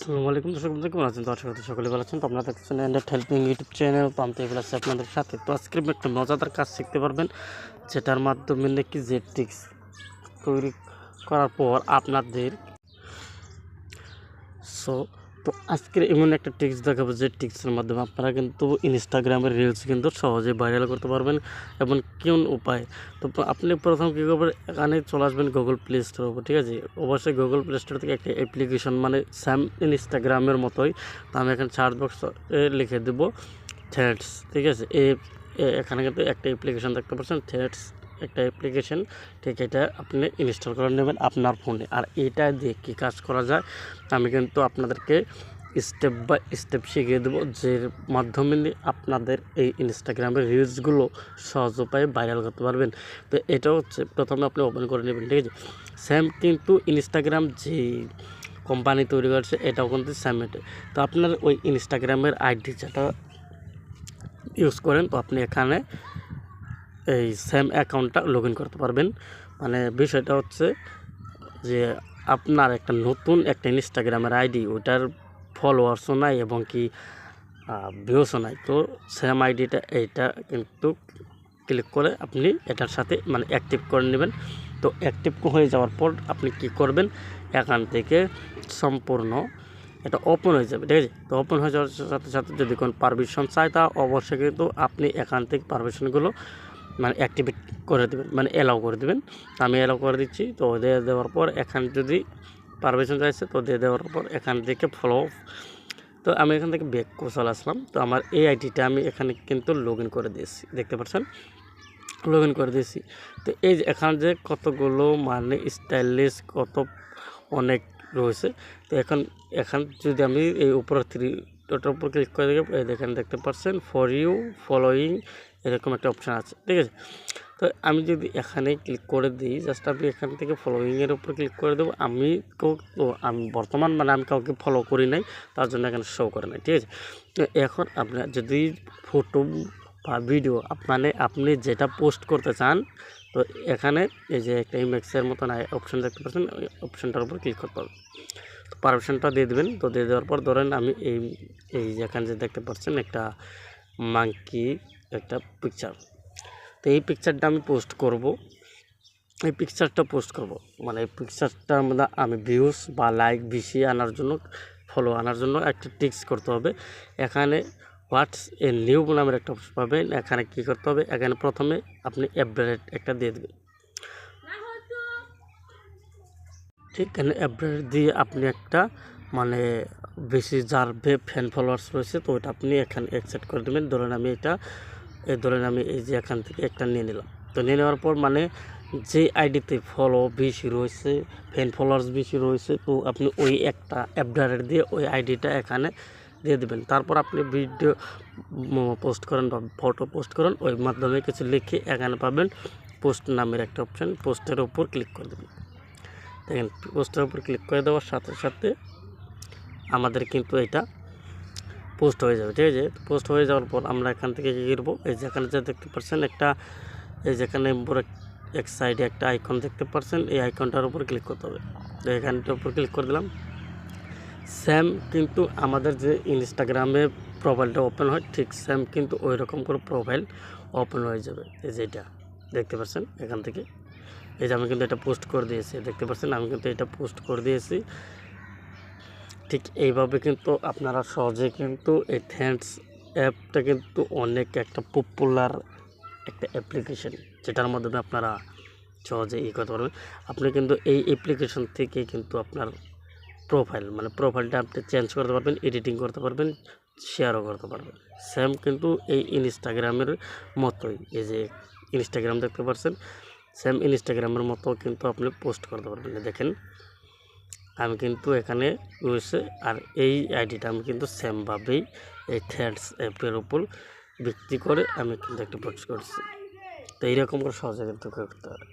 আসসালামু আলাইকুম। দর্শক বন্ধু কেমন আছেন? দর্শক বন্ধু সকলে ভালো আছেন? তো আপনারা দেখছেন এন্ডার হেল্পিং ইউটিউব চ্যানেল তো আমি এগুলো আছে আপনাদের সাথে। তো আজকে একটা মজাদার কাজ শিখতে পারবেন, যেটার মাধ্যমে নাকি জেটিক্স তৈরি করার পর আপনাদের সো তো আজকের এমন একটা টিক্স দেখাবো যে টিক্সের মাধ্যমে আপনারা কিন্তু ইনস্টাগ্রামের রিলস কিন্তু সহজে ভাইরাল করতে পারবেন এবং কোন উপায়? তো আপনি প্রথম কী করবেন? এখানে চলে আসবেন গুগল প্লে স্টোর উপর ঠিক আছে? অবশ্যই গুগল প্লে স্টোর থেকে একটা অ্যাপ্লিকেশন মানে স্যাম ইনস্টাগ্রামের মতোই, তো আমি এখানে সার্চ বক্স লিখে দেবো থ্রেডস ঠিক আছে? এ এখানে কিন্তু একটা অ্যাপ্লিকেশন দেখতে পাচ্ছেন থ্রেডস একটা অ্যাপ্লিকেশন ঠিক এটা আপনি ইনস্টল করে নেবেন আপনার ফোনে আর এটা দিয়ে কী কাজ করা যায়, আমি কিন্তু আপনাদেরকে স্টেপ বাই স্টেপ শিখিয়ে দেবো যে মাধ্যমে আপনাদের এই ইনস্টাগ্রামের রিলসগুলো সহজ উপায়ে ভাইরাল করতে পারবেন। তো এটা হচ্ছে, প্রথমে আপনি ওপেন করে নেবেন, ঠিক আছে? স্যাম কিন্তু ইনস্টাগ্রাম যে কোম্পানি তৈরি করছে, এটাও কিন্তু স্যাম এটা। তো আপনার ওই ইনস্টাগ্রামের আইডি যেটা ইউজ করেন, তো আপনি এখানে এই সেম অ্যাকাউন্টটা লগ করতে পারবেন। মানে বিষয়টা হচ্ছে যে আপনার একটা নতুন একটা ইনস্টাগ্রামের আইডি ওইটার ফলোয়ার্সও নাই এবং কি ভিউসও নাই। তো সেম আইডিটা এইটা কিন্তু ক্লিক করে আপনি এটার সাথে মানে অ্যাক্টিভ করে নেবেন। তো অ্যাক্টিভ হয়ে যাওয়ার পর আপনি কি করবেন, এখান থেকে সম্পূর্ণ এটা ওপেন হয়ে যাবে, ঠিক আছে? তো ওপেন হয়ে যাওয়ার সাথে সাথে যদি কোনো পারমিশন চায়, তা অবশ্যই কিন্তু আপনি এখান থেকে পারমিশনগুলো মানে অ্যাক্টিভেট করে দেবেন মানে অ্যালাউ করে দেবেন। আমি অ্যালাউ করে দিচ্ছি, তো দিয়ে দেওয়ার পর এখানে যদি পারমিশন চাইছে, তো দিয়ে দেওয়ার পর এখান থেকে ফলো তো আমি এখান থেকে ব্যাক চলে আসলাম। তো আমার এই আইডিটা আমি এখানে কিন্তু লগ করে দিয়েছি, দেখতে পাচ্ছেন? লগ করে দিয়েছি। তো এই যে এখানে যে কতগুলো মানে স্টাইলিশ কত অনেক রয়েছে, তো এখন, এখান যদি আমি এই উপরে থ্রি ওটার উপর ক্লিক করে দেখে, এই দেখেন দেখতে পাচ্ছেন? ফর ইউ ফলোয়িং এরকম একটা অপশান আছে, ঠিক আছে? তো আমি যদি এখানে ক্লিক করে দিই জাস্ট আমি এখান থেকে ফলোয়িংয়ের উপর ক্লিক করে দেবো, আমি তো আমি বর্তমান মানে আমি কাউকে ফলো করি নাই, তার জন্য এখানে শো করে নাই, ঠিক আছে? তো এখন আপনার যদি ফটো বা ভিডিও মানে আপনি যেটা পোস্ট করতে চান, তো এখানে এই যে একটা ইমেক্সের মতন অপশন দেখতে পাচ্ছেন, ওই অপশনটার উপর ক্লিক করতে হবে। তো পারমিশনটা দিয়ে দেবেন, তো দিয়ে দেওয়ার পর ধরেন আমি এই এই যেখানে যে দেখতে পাচ্ছেন একটা মাংকি একটা পিকচার তো এই পিকচারটা আমি পোস্ট করব। এই পিকচারটা পোস্ট করব। মানে এই পিকচারটার মধ্যে আমি ভিউস বা লাইক বেশি আনার জন্য ফলো আনার জন্য একটা টিক্স করতে হবে। এখানে হোয়াটস এ নিউ নামের একটা অপশন পাবেন। এখানে কী করতে হবে? এখানে প্রথমে আপনি অ্যাব্রেড একটা দিয়ে দেবেন। ঠিক, এখানে অ্যাব্রেড দিয়ে আপনি একটা মানে বেশি যার ফ্যান ফলোয়ার্স রয়েছে, তো ওটা আপনি এখানে অ্যাকসেপ্ট করে দেবেন। ধরেন আমি এটা এই ধরেন আমি এই যে এখান থেকে একটা নিয়ে নিলাম। তো নিয়ে নেওয়ার পর মানে যে আইডিতে ফলো বেশি রয়েছে ফ্যান ফলোয়ার্স বেশি রয়েছে তো আপনি ওই একটা অ্যাপডারেট দিয়ে ওই আইডিটা এখানে দিয়ে দেবেন। তারপর আপনি ভিডিও পোস্ট করেন বা ফটো পোস্ট করেন, ওই মাধ্যমে কিছু লিখে এখানে পাবেন পোস্ট নামের একটা অপশান পোস্টের উপর ক্লিক করে দেবেন। দেখেন পোস্টের উপর ক্লিক করে দেওয়ার সাথে সাথে আমাদের কিন্তু এটা পোস্ট হয়ে যাবে, ঠিক আছে? পোস্ট হয়ে যাওয়ার পর আমরা এখান থেকে কী করব? এই যেখানে যে দেখতে পাচ্ছেন একটা, এই যেখানে এক সাইডে একটা আইকন দেখতে পাচ্ছেন এই আইকনটার উপর ক্লিক করতে হবে। তো এখানটার উপর ক্লিক করে দিলাম। স্যাম কিন্তু আমাদের যে ইনস্টাগ্রামে প্রোফাইলটা ওপেন হয়, ঠিক স্যাম কিন্তু ওই রকম করে প্রোফাইল ওপেন হয়ে যাবে। এই যে এটা, দেখতে পাচ্ছেন এখান থেকে? এই যে আমি কিন্তু এটা পোস্ট করে দিয়েছি, দেখতে পাচ্ছেন আমি কিন্তু এটা পোস্ট করে দিয়েছি। ঠিক এইভাবে কিন্তু আপনারা সহজে কিন্তু এই থ্যান্ডস অ্যাপটা কিন্তু অনেক একটা পপুলার একটা অ্যাপ্লিকেশন যেটার মাধ্যমে আপনারা সহজে ই করতে পারবেন। আপনি কিন্তু এই অ্যাপ্লিকেশন থেকে কিন্তু আপনার প্রোফাইল মানে প্রোফাইলটা আপনি চেঞ্জ করতে পারবেন এডিটিং করতে পারবেন শেয়ারও করতে পারবেন। সেম কিন্তু এই ইনস্টাগ্রামের মতোই, এই যে ইনস্টাগ্রাম দেখতে পাচ্ছেন সেম ইনস্টাগ্রামের মতো কিন্তু আপনি পোস্ট করতে পারবেন। দেখেন আমি কিন্তু এখানে রয়েছে, আর এই আইডিটা আমি কিন্তু সেমভাবেই এই থ্যাডস অ্যাপের ওপর ভিত্তি করে আমি কিন্তু একটা পোস্ট করছি। তো এইরকম করে সহজে কিন্তু করতে পারে।